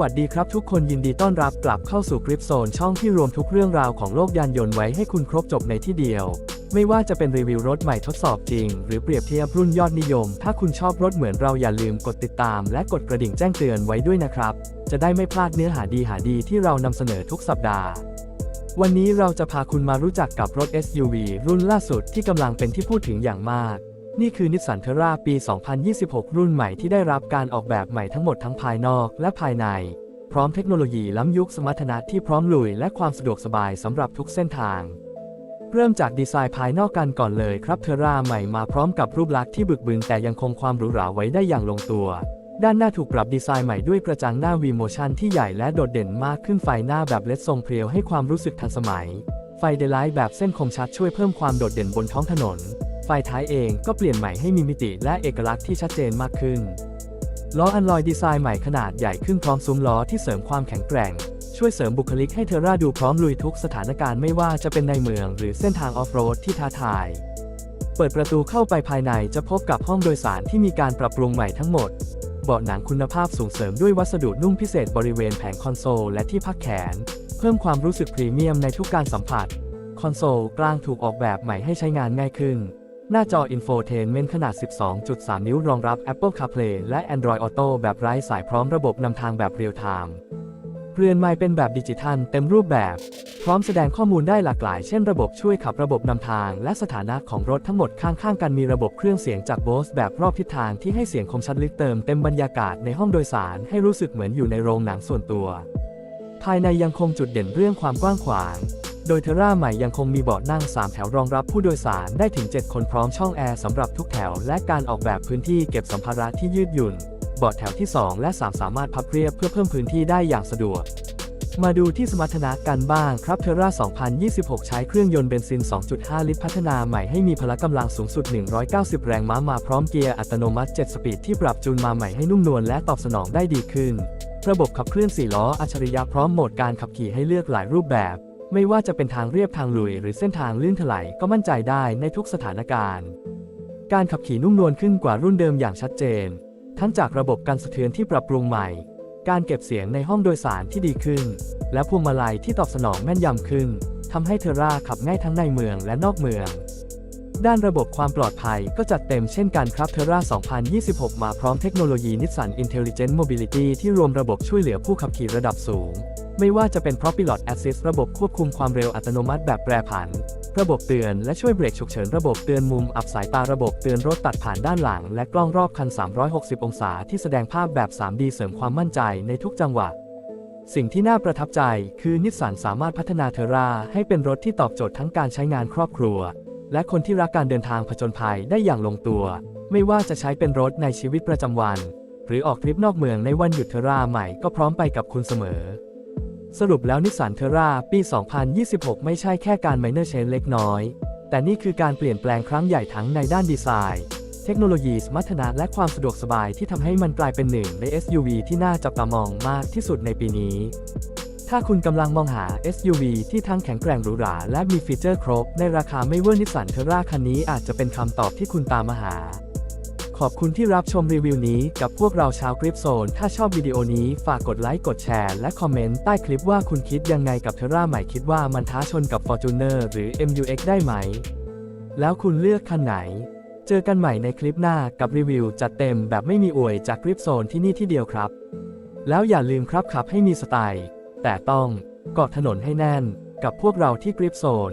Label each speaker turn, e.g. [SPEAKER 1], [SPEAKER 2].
[SPEAKER 1] วัสดีครับทุกคนยินดีต้อนรับกลับเข้าสู่กริปโซนช่องที่รวมทุกเรื่องราวของโลกยานยนต์ไว้ให้คุณครบจบในที่เดียว ไม่ว่าจะเป็นรีวิวรถใหม่ทดสอบจริง หรือเปรียบเทียบรุ่นยอดนิยม ถ้าคุณชอบรถเหมือนเราอย่าลืมกดติดตาม และกดกระดิ่งแจ้งเตือนไว้ด้วยนะครับ จะได้ไม่พลาดเนื้อหาดีหาดีที่เรานำเสนอทุกสัปดาห์ วันนี้เราจะพาคุณมารู้จักกับรถ SUV รุ่นล่าสุดที่กำลังเป็นที่พูดถึงอย่างมาก นี่คือนิสสันเทราปี 2026 รุ่นใหม่ที่ได้รับการออกแบบใหม่ทั้งหมดทั้งภายนอกและภายใน พร้อมเทคโนโลยีล้ำยุคสมรรถนะที่พร้อมลุยและความสะดวกสบายสำหรับทุกเส้นทาง เริ่มจากดีไซน์ภายนอกกันก่อนเลยครับเทราใหม่มาพร้อมกับรูปลักษณ์ที่บึกบึนแต่ยังคงความหรูหราไว้ได้อย่างลงตัว ด้านหน้าถูกปรับดีไซน์ใหม่ด้วยกระจังหน้า V Motion ที่ใหญ่และโดดเด่นมากขึ้นไฟหน้าแบบเลดทรงเพรียวให้ความรู้สึกทันสมัย ไฟเดลไลท์แบบเส้นคมชัดช่วยเพิ่มความโดดเด่นบนท้องถนน ฟท้ายเองก็เปลี่ยนใหม่ให้มีมิติและเอกลักษณ์ที่ชัดเจนมากขึ้น ล้ออันลอยดีไซน์ใหม่ขนาดใหญ่ขึ้นพร้อมซุ้มล้อที่เสริมความแข็งแกร่ง ช่วยเสริมบุคลิกให้เทอร่าดูพร้อมลุยทุกสถานการณ์ไม่ว่าจะเป็นในเมือง หรือเส้นทางออฟโรดที่ท้าทาย เปิดประตูเข้าไปภายในจะพบกับห้องโดยสารที่มีการปรับปรุงใหม่ทั้งหมด เบาะหนังคุณภาพสูงเสริมด้วยวัสดุนุ่มพิเศษบริเวณแผงคอนโซลและที่พักแขน เพิ่มความรู้สึกพรีเมียมในทุกการสัมผัสคอนโซลกลางถูกออกแบบใหม่ให้ใช้งานง่ายขึ้น หน้าจอ Infotainment ขนาด 12.3 นิ้วรองรับ Apple CarPlay และ Android Auto แบบไร้สายพร้อมระบบนำทางแบบเรียลไทม์เรือนไม้เป็นแบบดิจิทัลเต็มรูปแบบ พร้อมแสดงข้อมูลได้หลากหลาย เช่นระบบช่วยขับระบบนำทาง และสถานะของรถทั้งหมดข้างๆกันมีระบบเครื่องเสียงจาก Bose แบบรอบทิศทางที่ให้เสียงคมชัดลึกเติมเต็มบรรยากาศในห้องโดยสารให้รู้สึกเหมือนอยู่ในโรงหนังส่วนตัว ภายในยังคงจุดเด่นเรื่องความกว้างขวาง โดยเทราใหม่ยังคงมีเบาะนั่ง 3 แถวรองรับผู้โดยสารได้ถึง 7 คนพร้อมช่องแอร์สำหรับทุกแถว และการออกแบบพื้นที่เก็บสัมภาระที่ยืดหยุ่น เบาะแถวที่ 2 และ 3 สามารถพับเรียบเพื่อเพิ่มพื้นที่ได้อย่างสะดวก มาดูที่สมรรถนะกันบ้างครับเทรา2026 ใช้เครื่องยนต์เบนซิน 2.5 ลิตร พัฒนาใหม่ให้มีพละกำลังสูงสุด 190 แรงม้ามาพร้อมเกียร์อัตโนมัติ 7 สปีดที่ปรับจูนมาใหม่ให้นุ่มนวลและตอบสนองได้ดีขึ้น ระบบขับเคลื่อน4ล้ออัจฉริยะพร้อมโหมดการขับขี่ให้เลือกหลายรูปแบบ ไม่ว่าจะเป็นทางเรียบทางลุย หรือเส้นทางลื่นถลายก็มั่นใจได้ในทุกสถานการณ์ การขับขี่นุ่มนวลขึ้นกว่ารุ่นเดิมอย่างชัดเจน ทั้งจากระบบการสะเทือนที่ปรับปรุงใหม่ การเก็บเสียงในห้องโดยสารที่ดีขึ้น และพวงมาลัยที่ตอบสนองแม่นยำขึ้นทำให้เทอร่าขับง่ายทั้งในเมืองและนอกเมือง ด้านระบบความปลอดภัยก็จัดเต็มเช่นกันครับเทอร่า2026 มาพร้อมเทคโนโลยีนิสสัน Intelligent Mobility ที่รวมระบบช่วยเหลือผู้ขับขี่ระดับสูง ไม่ว่าจะเป็น Propilot Assist ระบบควบคุมความเร็วอัตโนมัติแบบแปรผัน ระบบเตือนและช่วยเบรกฉุกเฉินระบบเตือนมุมอับสายตาระบบเตือนรถตัดผ่านด้านหลัง และกล้องรอบคัน 360 องศาที่แสดงภาพแบบ 3D เสริมความมั่นใจในทุกจังหวะสิ่งที่น่าประทับใจคือนิสสันสามารถพัฒนาเทอร่าให้เป็นรถที่ตอบโจทย์ทั้งการใช้งานครอบครัว และคนที่รักการเดินทางผจญภัยได้อย่างลงตัว ไม่ว่าจะใช้เป็นรถในชีวิตประจำวัน หรือออกทริปนอกเมืองในวันหยุดเทอร่าใหม่ก็พร้อมไปกับคุณเสมอ สรุปแล้วนิสสันเทอร่าปี 2026 ไม่ใช่แค่การไมเนอร์เชนเล็กน้อย แต่นี่คือการเปลี่ยนแปลงครั้งใหญ่ทั้งในด้านดีไซน์ เทคโนโลยีสมรรถนะและความสะดวกสบายที่ทำให้มันกลายเป็นหนึ่งใน SUV ที่น่าจับตามองมากที่สุดในปีนี้ ถ้าคุณกำลังมองหา SUV ที่ทั้งแข็งแกร่งหรูหราและมีฟีเจอร์ครบ ในราคาไม่เวอร์นิสสันเทอร่าคันนี้อาจจะเป็นคำตอบที่คุณตามมาหา ขอบคุณที่รับชมรีวิวนี้กับพวกเราชาวคลิปโซน ถ้าชอบวิดีโอนี้ฝากกดไลค์ กดแชร์ และคอมเมนต์ใต้คลิปว่าคุณคิดยังไงกับเทอร่าใหม่คิดว่ามันท้าชนกับ Fortuner หรือ MUX ได้ไหม แล้วคุณเลือกคันไหน เจอกันใหม่ในคลิปหน้ากับรีวิวจัดเต็มแบบไม่มีอวยจากคลิปโซนที่นี่ที่เดียวครับ แล้วอย่าลืมครับขับให้มีสไตล์ แต่ต้องเกาะถนนให้แน่นกับพวกเราที่กริปโซน